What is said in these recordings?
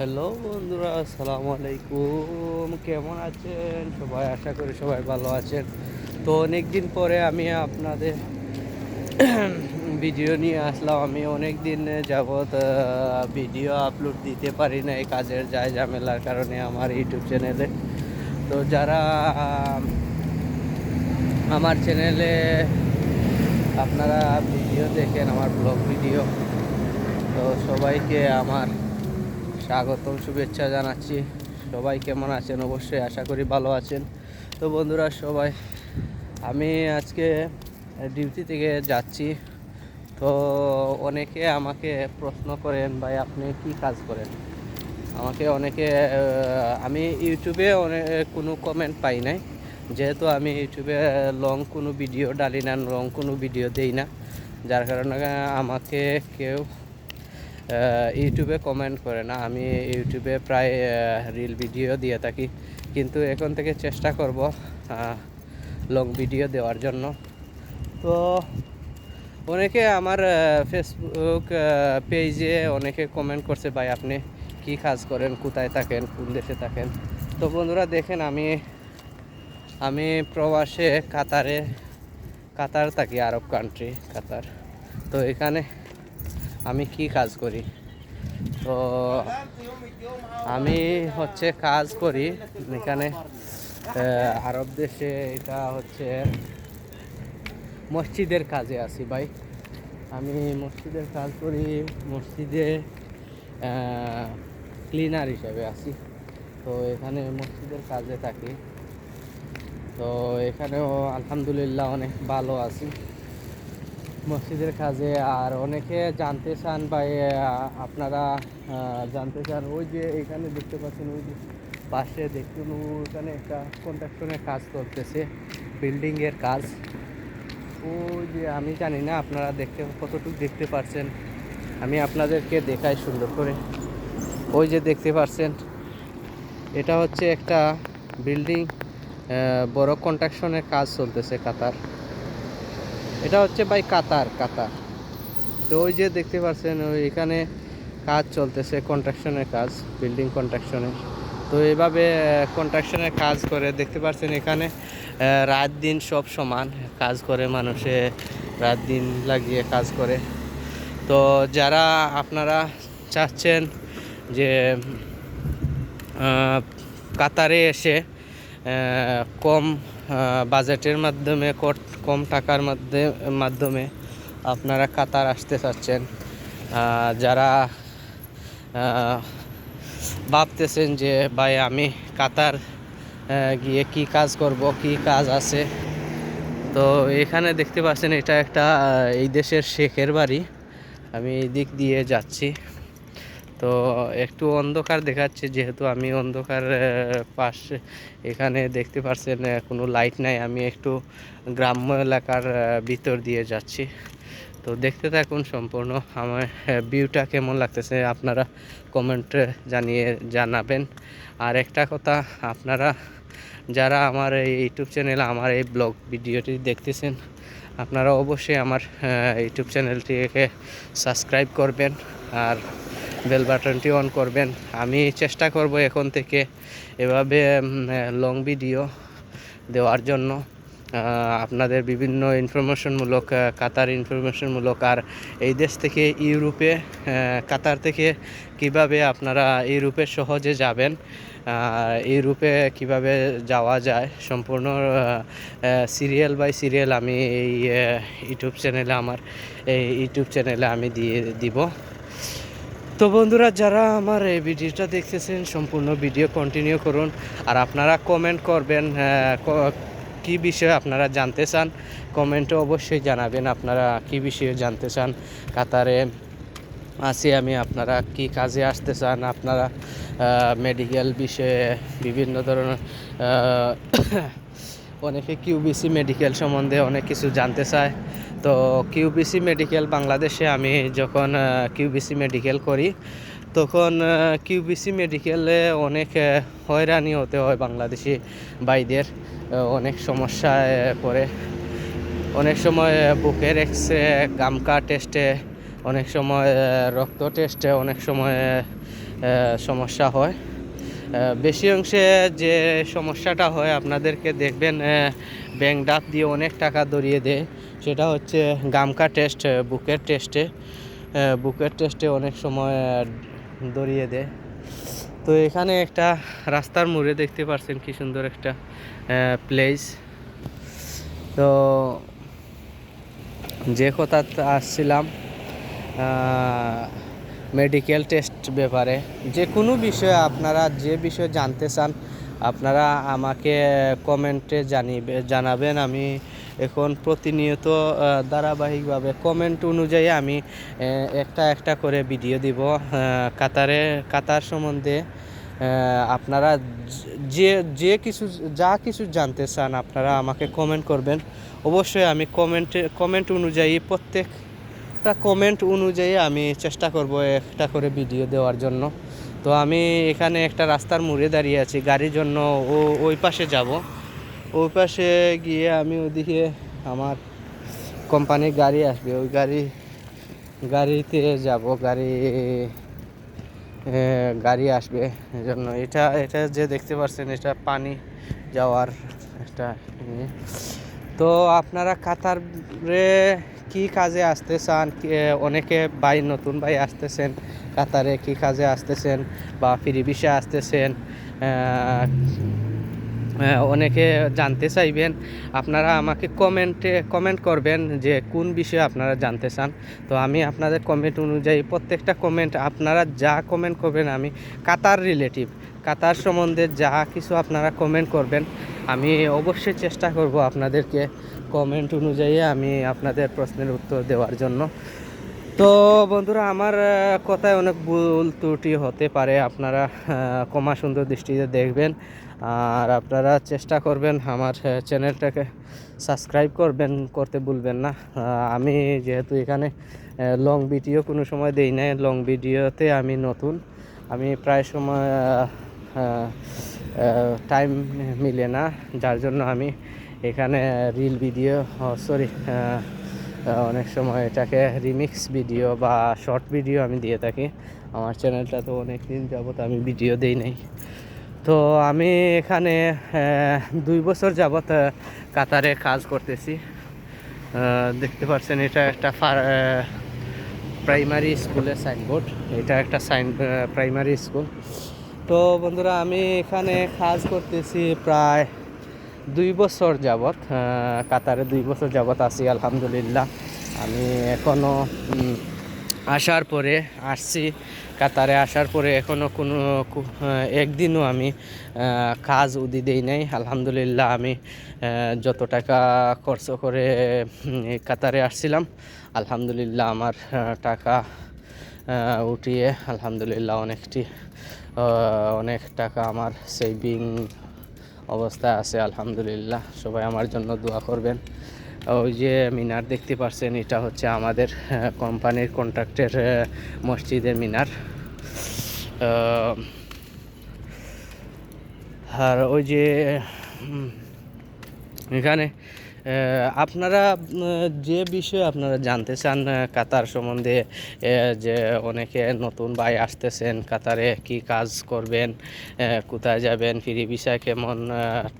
Hello বন্ধুরা, আসসালামু আলাইকুম। কেমন আছেন? সবাই আশা করি সবাই ভালো আছেন। তো অনেক দিন পরে আমি আপনাদের ভিডিও নিয়ে আসলাম। আমি অনেক দিন যাবৎ ভিডিও আপলোড দিতে পারি না এই কাজের যায় ঝামেলার কারণে আমার ইউটিউব চ্যানেলে তো যারা আমার চ্যানেলে আপনারা ভিডিও দেখেন, আমার ব্লগ ভিডিও তো সবাইকে আমার স্বাগতম, শুভেচ্ছা জানাচ্ছি। সবাই কেমন আছেন? অবশ্যই আশা করি ভালো আছেন। তো বন্ধুরা, সবাই, আমি আজকে ডিউটি থেকে যাচ্ছি। তো অনেকে আমাকে প্রশ্ন করেন, ভাই, আপনি কি কাজ করেন? আমাকে অনেকে আমি ইউটিউবে অনেক কোনো কমেন্ট পাই নাই। যেহেতু আমি ইউটিউবে লং কোনো ভিডিও ডালি না লং কোনো ভিডিও দেই না। যার কারণে আমাকে কেউ ইউটিউবে কমেন্ট করে না। আমি ইউটিউবে প্রায় রিল ভিডিও দিয়ে থাকি। কিন্তু এখন থেকে চেষ্টা করব লং ভিডিও দেওয়ার জন্য। তো অনেকে আমার ফেসবুক পেজে অনেকে কমেন্ট করছে, ভাই, আপনি কি কাজ করেন? কোথায় থাকেন? কোন দেশে থাকেন? তো বন্ধুরা, দেখেন আমি আমি প্রবাসে কাতারে, কাতার থাকি, আরব কান্ট্রি কাতার। তো এখানে আমি কি কাজ করি? তো আমি হচ্ছে কাজ করি, এখানে আরব দেশে এটা হচ্ছে মসজিদের কাজে আছি ভাই। আমি মসজিদের কাজ করি, মসজিদে ক্লিনার হিসেবে আছি। তো এখানে মসজিদের কাজে থাকি। তো এখানেও আলহামদুলিল্লাহ অনেক ভালো আছি। মসজিদের কাজে আর অনেকে জানতে চান বা আপনারা জানতে চান, ওই যে এখানে দেখতে পাচ্ছেন, ওই যে পাশে দেখুন, ওখানে একটা কন্ট্রাকশনের কাজ করতেছে বিল্ডিংয়ের কাজ। ওই যে আমি জানি না, আপনারা দেখতে, কতটুকু দেখতে পাচ্ছেন আমি আপনাদেরকে দেখাই সুন্দর করে। ওই যে দেখতে পাচ্ছেন এটা হচ্ছে একটা বিল্ডিং বড় কনস্ট্রাকশনের কাজ চলতেছে কাতার। এটা হচ্ছে ভাই কাতার কাতার। তো ওই যে দেখতে পাচ্ছেন, ওই এখানে কাজ চলতেছে কনস্ট্রাকশনের কাজ বিল্ডিং কনস্ট্রাকশনের তো এভাবে কনস্ট্রাকশনের কাজ করে, দেখতে পাচ্ছেন এখানে রাত দিন সব সমান, কাজ করে মানুষে, রাত দিন লাগিয়ে কাজ করে। তো যারা আপনারা চাচ্ছেন যে কাতারে এসে কম বাজেটের মাধ্যমে কম টাকার মধ্যে, মাধ্যমে আপনারা কাতার আসতে চাচ্ছেন। যারা ভাবতেছেন যে, ভাই, আমি কাতার গিয়ে কি কাজ করব, কি কাজ আছে? তো এখানে দেখতে পাচ্ছেন, এটা একটা এই দেশের শেখের বাড়ি। আমি এই দিক দিয়ে যাচ্ছি। তো একটু অন্ধকার দেখাচ্ছে, যেহেতু আমি অন্ধকার পাশে এখানে দেখতে পাচ্ছেন কোনো লাইট নাই, আমি একটু গ্রাম্য এলাকার ভিতর দিয়ে যাচ্ছি। তো দেখতে থাকুন সম্পূর্ণ, আমার ভিউটা কেমন লাগতেছে আপনারা কমেন্টে জানিয়ে জানাবেন। আর একটা কথা, আপনারা যারা আমার এই ইউটিউব চ্যানেল আমার এই ব্লগ ভিডিওটি দেখতেছেন, আপনারা অবশ্যই আমার ইউটিউব চ্যানেলটিকে সাবস্ক্রাইব করবেন। আর বেল বাটনটি অন করবেন। আমি চেষ্টা করব এখন থেকে এভাবে লং ভিডিও দেওয়ার জন্য। আপনাদের বিভিন্ন ইনফরমেশনমূলক কাতার ইনফরমেশনমূলক আর এই দেশ থেকে ইউরোপে কাতার থেকে কীভাবে আপনারা ইউরোপে সহজে যাবেন ইউরোপে কীভাবে যাওয়া যায়, সম্পূর্ণ সিরিয়াল বাই সিরিয়াল আমি এই ইউটিউব চ্যানেলে আমার, এই ইউটিউব চ্যানেলে আমি দিয়ে দিব। তো বন্ধুরা যারা আমার এই ভিডিওটা দেখতেছেন সম্পূর্ণ ভিডিও কন্টিনিউ করুন। আর আপনারা কমেন্ট করবেন আহ, কি বিষয়ে আপনারা জানতে চান কমেন্টে অবশ্যই জানাবেন আপনারা কি বিষয়ে জানতে চান। কাতারে আছি আমি আপনারা কি কাজে আসতে চান আপনারা মেডিকেল বিষয়ে বিভিন্ন ধরনের অনেকে কিউবিসি মেডিকেল সম্বন্ধে অনেক কিছু জানতে চায়। তো কিউবিসি মেডিকেল বাংলাদেশে আমি যখন কিউবিসি মেডিকেল করি, তখন কিউবিসি মেডিকেলে অনেক হয়রানি হতে হয় বাংলাদেশি ভাইদের অনেক সমস্যায় পড়ে। অনেক সময় বুকের এক্স গামকা টেস্টে অনেক সময় রক্ত টেস্টে অনেক সময় সমস্যা হয়। বেশি অংশে যে সমস্যাটা হয়, আপনাদেরকে দেখবেন ব্যাংক ডাক দিয়ে অনেক টাকা দরিয়ে দেয়। সেটা হচ্ছে গামকা টেস্ট বুকের টেস্টে। বুকের টেস্টে অনেক সময় দরিয়ে দেয়। তো এখানে একটা রাস্তার মোড়ে দেখতে পাচ্ছেন কি সুন্দর একটা প্লেস তো যে কথা আসছিলাম মেডিকেল টেস্ট ব্যাপারে। যে কোনো বিষয়ে আপনারা যে বিষয়ে জানতে চান, আপনারা আমাকে কমেন্টে জানিবে, জানাবেন। আমি এখন প্রতিনিয়ত ধারাবাহিকভাবে কমেন্ট অনুযায়ী আমি একটা একটা করে ভিডিও দিব। কাতারে, কাতার সম্বন্ধে আপনারা যে যে কিছু, যা কিছু জানতে চান, আপনারা আমাকে কমেন্ট করবেন। অবশ্যই আমি কমেন্টে কমেন্ট অনুযায়ী প্রত্যেকটা কমেন্ট অনুযায়ী আমি চেষ্টা করব একটা করে ভিডিও দেওয়ার জন্য। তো আমি এখানে একটা রাস্তার মোড়ে দাঁড়িয়ে আছি, গাড়ির জন্য ও, ওই পাশে যাব। ওই পাশে গিয়ে আমি ওদিকে আমার কোম্পানির গাড়ি আসবে, ওই গাড়ি, গাড়িতে যাব, গাড়ি গাড়ি আসবে এজন্য এটা এটা যে দেখতে পাচ্ছেন এটা পানি যাওয়ার একটা ইয়ে। তো আপনারা কাতারে কি কাজে আসতে চান অনেকে ভাই, নতুন ভাই আসতেছেন কাতারে, কি কাজে আসতেছেন বা ফ্রি বিষয়ে আসতেছেন অনেকে জানতে চাইবেন। আপনারা আমাকে কমেন্টে কমেন্ট করবেন যে কোন বিষয়ে আপনারা জানতে চান। তো আমি আপনাদের কমেন্ট অনুযায়ী প্রত্যেকটা কমেন্ট আপনারা যা কমেন্ট করবেন আমি কাতার রিলেটিভ কাতার সম্বন্ধে যা কিছু আপনারা কমেন্ট করবেন, আমি অবশ্যই চেষ্টা করব আপনাদেরকে কমেন্ট অনুযায়ী আমি আপনাদের প্রশ্নের উত্তর দেওয়ার জন্য। তো বন্ধুরা, আমার কথায় অনেক ভুল ত্রুটি হতে পারে। আপনারা কমা সুন্দর দৃষ্টিতে দেখবেন। আর আপনারা চেষ্টা করবেন আমার চ্যানেলটাকে সাবস্ক্রাইব করবেন, করতে ভুলবেন না। আমি যেহেতু এখানে লং ভিডিও কোনো সময় দেই না লং ভিডিওতে আমি নতুন। আমি প্রায় সময় টাইম মিলে না। যার জন্য আমি এখানে রিল ভিডিও সরি অনেক সময় এটাকে রিমিক্স ভিডিও বা শর্ট ভিডিও আমি দিয়ে থাকি। আমার চ্যানেলটা তো অনেক দিন যাবত আমি ভিডিও দেই নাই। তো আমি এখানে দুই বছর যাবৎ কাতারে কাজ করতেছি। দেখতে পাচ্ছেন এটা একটা প্রাইমারি স্কুলের সাইনবোর্ড এটা একটা সাইন প্রাইমারি স্কুল তো বন্ধুরা, আমি এখানে কাজ করতেছি প্রায় দুই বছর যাবৎ কাতারে দুই বছর যাবৎ আছি, আলহামদুলিল্লাহ। আমি এখনও আসার পরে আসছি। কাতারে আসার পরে এখনও কোনো একদিনও আমি কাজ উদি দেই নাই। আলহামদুলিল্লাহ আমি যত টাকা খরচ করে কাতারে আসছিলাম, আলহামদুলিল্লাহ আমার টাকা উঠিয়ে, আলহামদুলিল্লাহ অনেকটি অনেক টাকা আমার সেভিং অবস্থায় আছে, আলহামদুলিল্লাহ। সবাই আমার জন্য দোয়া করবেন। ওই যে মিনার দেখতে পাচ্ছেন এটা হচ্ছে আমাদের কোম্পানির কন্ট্রাক্টের মসজিদের মিনার। আর ওই যে এখানে আপনারা যে বিষয়ে আপনারা জানতে চান কাতার সম্বন্ধে যে অনেকে নতুন ভাই আসতেছেন, কাতারে কি কাজ করবেন কোথায় যাবেন, ফ্রি ভিসা কেমন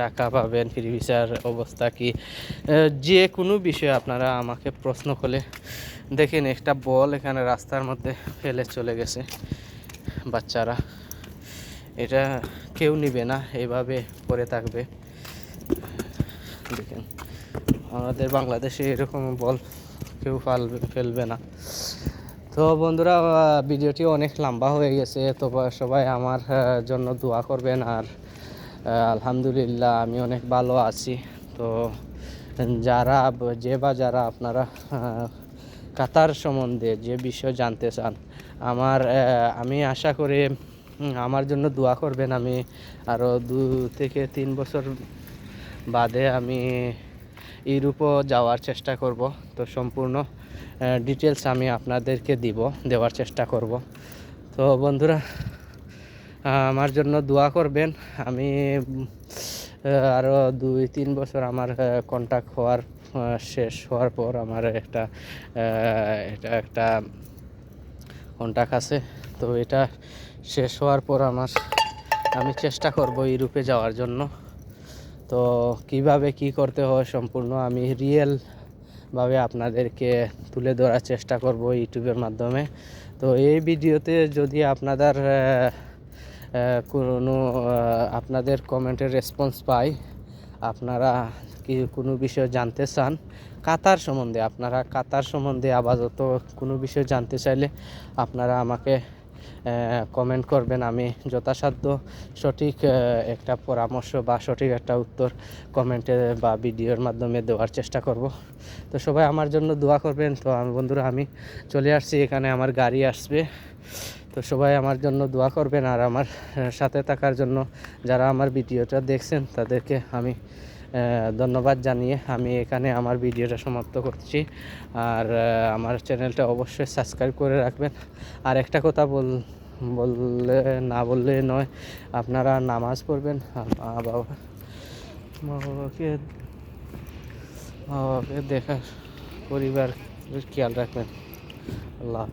টাকা পাবেন, ফ্রি ভিসার অবস্থা কি যে কোনো বিষয়ে আপনারা আমাকে প্রশ্ন করলে, দেখেন একটা বল এখানে রাস্তার মধ্যে ফেলে চলে গেছে, বাচ্চারা। এটা কেউ নিবে না, এভাবে পড়ে থাকবে। দেখেন। আমাদের বাংলাদেশে এরকম বল কেউ ফালবে, ফেলবে না। তো বন্ধুরা ভিডিওটি অনেক লম্বা হয়ে গেছে, তো সবাই আমার জন্য দোয়া করবেন। আর আলহামদুলিল্লাহ আমি অনেক ভালো আছি। তো যারা যে বা যারা আপনারা কাতার সম্বন্ধে যে বিষয় জানতে চান, আমার আমি আশা করি আমার জন্য দোয়া করবেন। আমি আরও দু থেকে তিন বছর বাদে আমি ইউরোপও যাওয়ার চেষ্টা করব। তো সম্পূর্ণ ডিটেলস আমি আপনাদেরকে দিব, দেওয়ার চেষ্টা করব। তো বন্ধুরা, আমার জন্য দোয়া করবেন। আমি আরও দুই, তিন বছর আমার কন্ট্যাক্ট হওয়ার শেষ হওয়ার পর আমার একটা এটা একটা কন্ট্যাক্ট আছে। তো এটা শেষ হওয়ার পর আমার, আমি চেষ্টা করব ইউরোপে যাওয়ার জন্য। তো কীভাবে কি করতে হয় সম্পূর্ণ আমি রিয়েল ভাবে আপনাদেরকে তুলে ধরার চেষ্টা করব ইউটিউবের মাধ্যমে। তো এই ভিডিওতে যদি আপনাদের কোনো আপনাদের কমেন্টের রেসপন্স পাই, আপনারা কি কোনো বিষয় জানতে চান, কাতার সম্বন্ধে, আপনারা কাতার সম্বন্ধে আপাতত কোনো বিষয় জানতে চাইলে আপনারা আমাকে কমেন্ট করবেন, আমি যথাসাধ্য সঠিক একটা পরামর্শ বা সঠিক একটা উত্তর কমেন্টে বা ভিডিওর মাধ্যমে দেওয়ার চেষ্টা করব। তো সবাই আমার জন্য দোয়া করবেন। তো আমি, বন্ধুরা, আমি চলে আসছি, এখানে আমার গাড়ি আসবে। তো সবাই আমার জন্য দোয়া করবেন, আর আমার সাথে থাকার জন্য যারা আমার ভিডিওটা দেখছেন, তাদেরকে আমি ধন্যবাদ জানিয়ে আমি এখানে আমার ভিডিওটা সমাপ্ত করছি। আর আমার চ্যানেলটা অবশ্যই সাবস্ক্রাইব করে রাখবেন। আর একটা কথা বল, বললে, না বললে নয়, আপনারা নামাজ পড়বেন। মা বাবা মা বাবাকে মা বাবাকে দেখার পরিবার খেয়াল রাখবেন। আল্লাহ